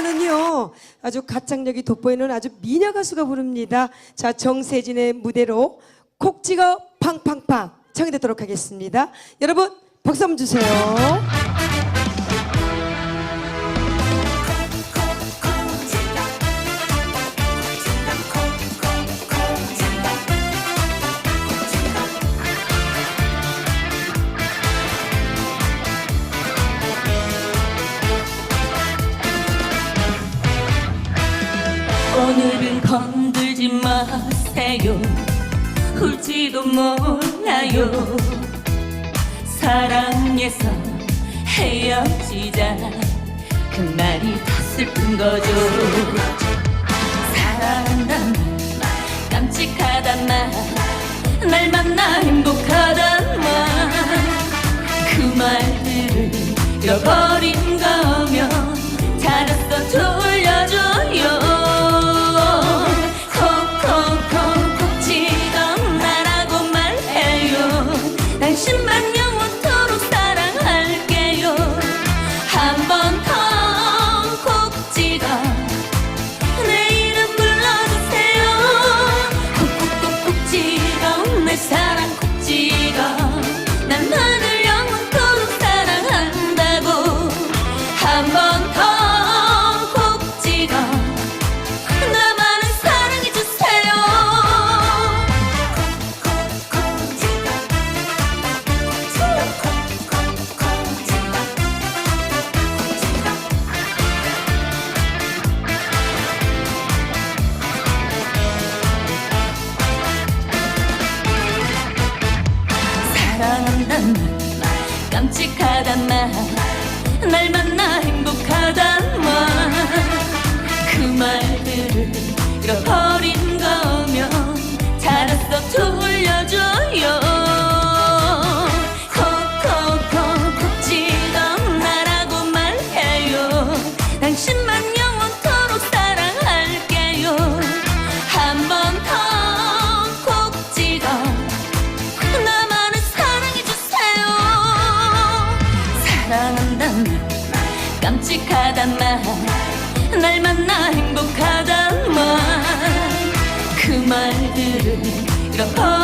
이번에는요 아주 가창력이 돋보이는 아주 미녀 가수가 부릅니다. 자 정세진의 무대로 콕 찍어 팡팡팡 청해 듣도록 하겠습니다. 여러분 박수 한번 주세요. 건들지 마세요. 울지도 몰라요. 사랑해서 헤어지자. 그 말이 더 슬픈 거죠. 사랑한단 말 깜찍하단 말날 만나 행복하단 말. 그 말들을 잃어버린 거면 잘했어 돌려 mañana. 말 깜찍하단 말날 만나 행복하단 말. 그 말들을 잃어버린 거면 잘했어 돌 날 만나 행복하단 말그 말들을 잃어버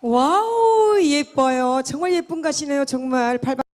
와우 예뻐요. 정말 예쁜 가시네요. 정말 발발.